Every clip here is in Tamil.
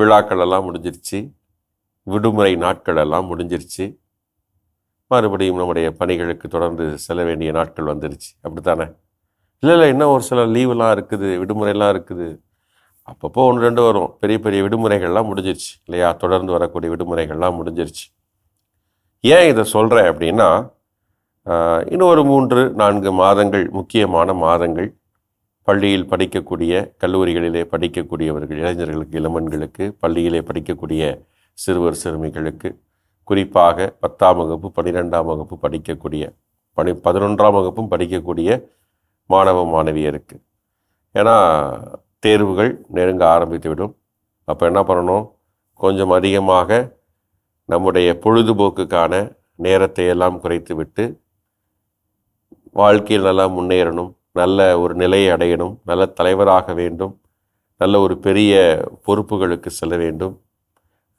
விழாக்கள் எல்லாம் முடிஞ்சிருச்சு. விடுமுறை நாட்கள் எல்லாம் முடிஞ்சிருச்சு. மறுபடியும் நம்முடைய பணிகளுக்கு தொடர்ந்து செல்ல வேண்டிய நாட்கள் வந்துருச்சு. அப்படித்தானே? இல்லை இல்லை இன்னும் ஒரு சில லீவெல்லாம் இருக்குது விடுமுறைலாம் இருக்குது. அப்பப்போ ஒன்று ரெண்டு வரும். பெரிய பெரிய விடுமுறைகள்லாம் முடிஞ்சிருச்சு இல்லையா? தொடர்ந்து வரக்கூடிய விடுமுறைகள்லாம் முடிஞ்சிருச்சு. ஏன் இதை சொல்கிறேன் அப்படின்னா இன்னும் ஒரு மூன்று நான்கு மாதங்கள் முக்கியமான மாதங்கள். பள்ளியில் படிக்கக்கூடிய கல்லூரிகளிலே படிக்கக்கூடியவர்கள் இளைஞர்களுக்கு இளமன்களுக்கு பள்ளியிலே படிக்கக்கூடிய சிறுவர் சிறுமிகளுக்கு குறிப்பாக பத்தாம் வகுப்பு பன்னிரெண்டாம் வகுப்பு படிக்கக்கூடிய பனி பதினொன்றாம் வகுப்பும் படிக்கக்கூடிய மாணவ மாணவியருக்கு. ஏன்னா தேர்வுகள் நெருங்க ஆரம்பித்துவிடும். அப்போ என்ன பண்ணணும்? கொஞ்சம் அதிகமாக நம்முடைய பொழுதுபோக்குக்கான நேரத்தை எல்லாம் குறைத்து விட்டு வாழ்க்கையில் நல்லா முன்னேறணும். நல்ல ஒரு நிலையை அடையணும் நல்ல தலைவராக வேண்டும் நல்ல ஒரு பெரிய பொறுப்புகளுக்கு செல்ல வேண்டும்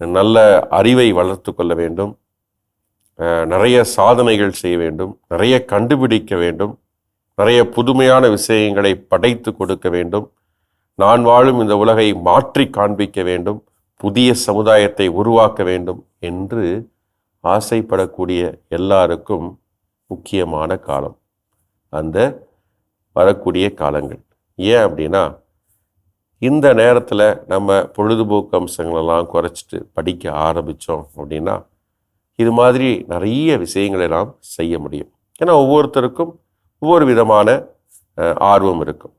நல்ல அறிவை வளர்த்து கொள்ள வேண்டும் நிறைய சாதனைகள் செய்ய வேண்டும் நிறைய கண்டுபிடிக்க வேண்டும் நிறைய புதுமையான விஷயங்களை படைத்து கொடுக்க வேண்டும் நான் வாழும் இந்த உலகை மாற்றி காண்பிக்க வேண்டும் புதிய சமுதாயத்தை உருவாக்க வேண்டும் என்று ஆசைப்படக்கூடிய எல்லாருக்கும் முக்கியமான காலம். அந்த வரக்கூடிய காலங்கள். ஏன் அப்படின்னா இந்த நேரத்தில் நம்ம பொழுதுபோக்கு அம்சங்களெல்லாம் குறைச்சிட்டு படிக்க ஆரம்பித்தோம் அப்படின்னா இது மாதிரி நிறைய விஷயங்களை நாம் செய்ய முடியும். ஏன்னா ஒவ்வொருத்தருக்கும் ஒவ்வொரு விதமான ஆர்வம் இருக்கும்.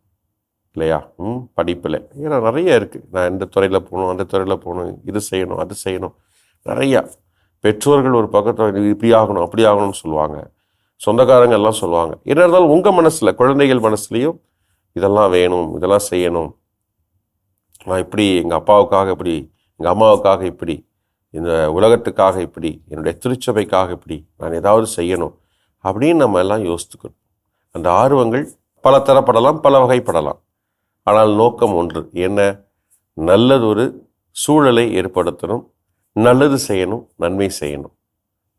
இல்லையா? ம் படிப்பில். ஏன்னா நிறைய இருக்குது நான் இந்த துறையில் போகணும் அந்த துறையில் போகணும் இது செய்யணும் அது செய்யணும். நிறையா. பெற்றோர்கள் ஒரு பக்கத்தில் இப்படி ஆகணும் அப்படி ஆகணும்னு சொல்லுவாங்க. சொந்தக்காரங்க எல்லாம் சொல்லுவாங்க. என்ன இருந்தாலும் உங்கள் மனசில் குழந்தைகள் மனசுலையும் இதெல்லாம் வேணும் இதெல்லாம் செய்யணும். நான் இப்படி எங்கள் அப்பாவுக்காக இப்படி எங்கள் அம்மாவுக்காக இப்படி இந்த உலகத்துக்காக இப்படி என்னுடைய திருச்சபைக்காக இப்படி நான் ஏதாவது செய்யணும் அப்படின்னு நம்ம எல்லாம் யோசித்துக்கணும். அந்த ஆர்வங்கள் பல தரப்படலாம் பல வகைப்படலாம். ஆனால் நோக்கம் ஒன்று என்ன? நல்லதொரு சூழலை ஏற்படுத்தணும் நல்லது செய்யணும் நன்மை செய்யணும்.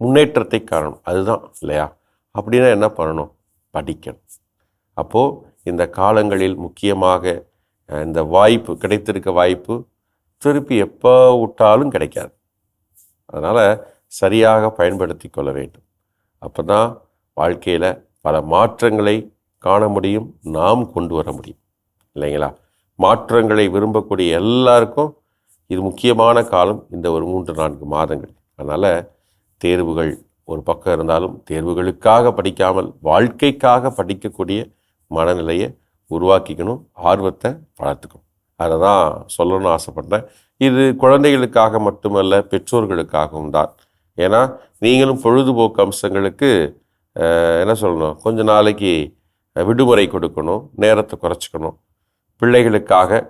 முன்னேற்றத்தை காணணும். அதுதான் இல்லையா? அப்படின்னா என்ன பண்ணணும்? படிக்கணும். அப்போது இந்த காலங்களில் முக்கியமாக இந்த வாய்ப்பு கிடைத்திருக்க வாய்ப்பு திருப்பி எப்போ விட்டாலும் கிடைக்காது. அதனால் சரியாக பயன்படுத்தி கொள்ள வேண்டும். அப்போ தான் வாழ்க்கையில் பல மாற்றங்களை காண முடியும் நாம் கொண்டு வர முடியும். இல்லைங்களா? மாற்றங்களை விரும்பக்கூடிய எல்லாருக்கும் இது முக்கியமான காலம் இந்த ஒரு மூன்று நான்கு மாதங்கள். அதனால் தேர்வுகள் ஒரு பக்கம் இருந்தாலும் தேர்வுகளுக்காக படிக்காமல் வாழ்க்கைக்காக படிக்கக்கூடிய மனநிலையை உருவாக்கிக்கணும் ஆர்வத்தை வளர்த்துக்கணும். அதை தான் சொல்லணும்னு ஆசைப்பட்டேன் இது குழந்தைகளுக்காக மட்டுமல்ல பெற்றோர்களுக்காகவும் தான். ஏன்னா நீங்களும் பொழுதுபோக்கு அம்சங்களுக்கு என்ன சொல்லணும் கொஞ்ச நாளைக்கு விடுமுறை கொடுக்கணும் நேரத்தை குறைச்சிக்கணும். பிள்ளைகளுக்காக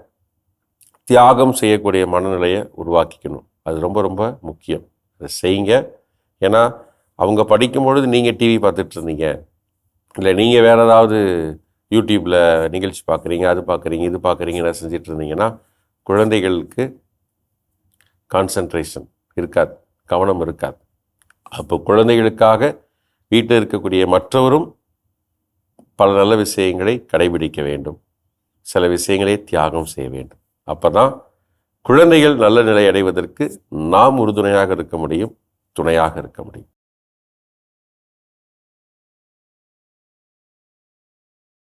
தியாகம் செய்யக்கூடிய மனநிலையை உருவாக்கிக்கணும். அது ரொம்ப ரொம்ப முக்கியம். அதை செய்யுங்க. ஏன்னா அவங்க படிக்கும் பொழுது நீங்கள் டிவி பார்த்துட்டு இருந்தீங்க இல்லை நீங்கள் வேறு ஏதாவது யூடியூப்பில் நிகழ்ச்சி பார்க்குறீங்க அது பார்க்குறீங்க இது பார்க்குறீங்கன்னு செஞ்சிட்டு இருந்தீங்கன்னா குழந்தைகளுக்கு கான்சன்ட்ரேஷன் இருக்காது கவனம் இருக்காது. அப்போ குழந்தைகளுக்காக வீட்டில் இருக்கக்கூடிய மற்றவரும் பல நல்ல விஷயங்களை கடைபிடிக்க வேண்டும். சில விஷயங்களை தியாகம் செய்ய வேண்டும். அப்போ தான் குழந்தைகள் நல்ல நிலை அடைவதற்கு நாம் உறுதுணையாக இருக்க முடியும் துணையாக இருக்க முடியும்.